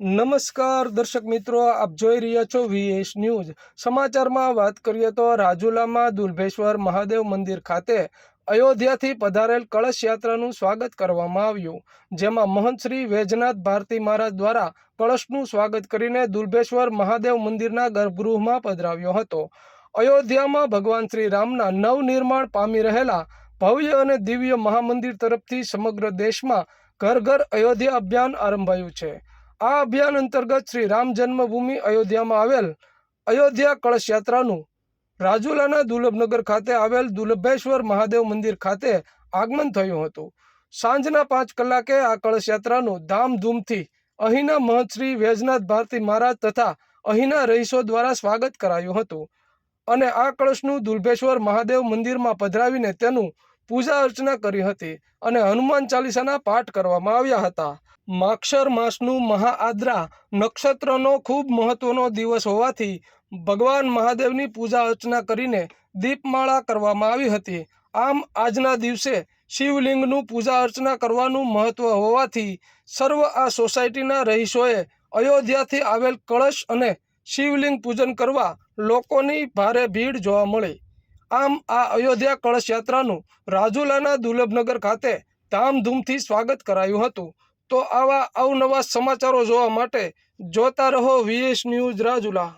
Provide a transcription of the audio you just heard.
નમસ્કાર દર્શક મિત્રો, આપ જોઈ રહ્યા છો વીએસ ન્યૂઝ સમાચારમાં વાત કરીએ તો રાજુલામાં દુર્ભેશ્વર મહાદેવ મંદિર ખાતે અયોધ્યાથી પધારેલ કળશ યાત્રાનું સ્વાગત કરવામાં આવ્યું, જેમાં મહંત શ્રી વૈજનાથ ભારતી મહારાજ દ્વારા કળશનું સ્વાગત કરીને દુર્ભેશ્વર મહાદેવ મંદિરના ગર્ભગૃહમાં પધરાવ્યો હતો. અયોધ્યામાં ભગવાન શ્રી રામના નવનિર્માણ પામી રહેલા ભવ્ય અને દિવ્ય મહામંદિર તરફથી સમગ્ર દેશમાં ઘર ઘર અયોધ્યા અભિયાન આરંભાયું છે. આ અભિયાન અંતર્ગત શ્રી રામ જન્મભૂમિ અયોધ્યામાં આવેલ અયોધ્યા કળશ યાત્રાનું રાજુલાના દુર્લભનગર ખાતે આવેલ દુર્લભેશ્વર મહાદેવ મંદિર ખાતે આગમન થયું હતું. સાંજના પાંચ કલાકે આ કળશ યાત્રાનું ધામધૂમથી અહીંના મહંત શ્રી વૈજનાથ ભારતી મહારાજ તથા અહીંના રહીશો દ્વારા સ્વાગત કરાયું હતું. અને આ કળશનું દુર્ભેશ્વર મહાદેવ મંદિરમાં પધરાવીને તેનું પૂજા અર્ચના કરી હતી અને હનુમાન ચાલીસાના પાઠ કરવામાં આવ્યા હતા. માક્ષર માસનું મહાઆદ્રા નક્ષત્રનો ખૂબ મહત્વનો દિવસ હોવાથી ભગવાન મહાદેવની પૂજા અર્ચના કરીને દીપમાળા કરવામાં આવી હતી. આમ આજના દિવસે શિવલિંગનું પૂજા અર્ચના કરવાનું મહત્વ હોવાથી સર્વ આ સોસાયટીના રહીશોએ અયોધ્યાથી આવેલ કળશ અને શિવલિંગ પૂજન કરવા લોકોની ભારે ભીડ જોવા મળી. આમ આ અયોધ્યા કળશ યાત્રાનું રાજુલાના દુર્લભનગર ખાતે ધામધૂમથી સ્વાગત કરાયું હતું. તો આવા અવનવા સમાચારો જોવા માટે જોતા રહો વીએસ ન્યૂઝ રાજુલા.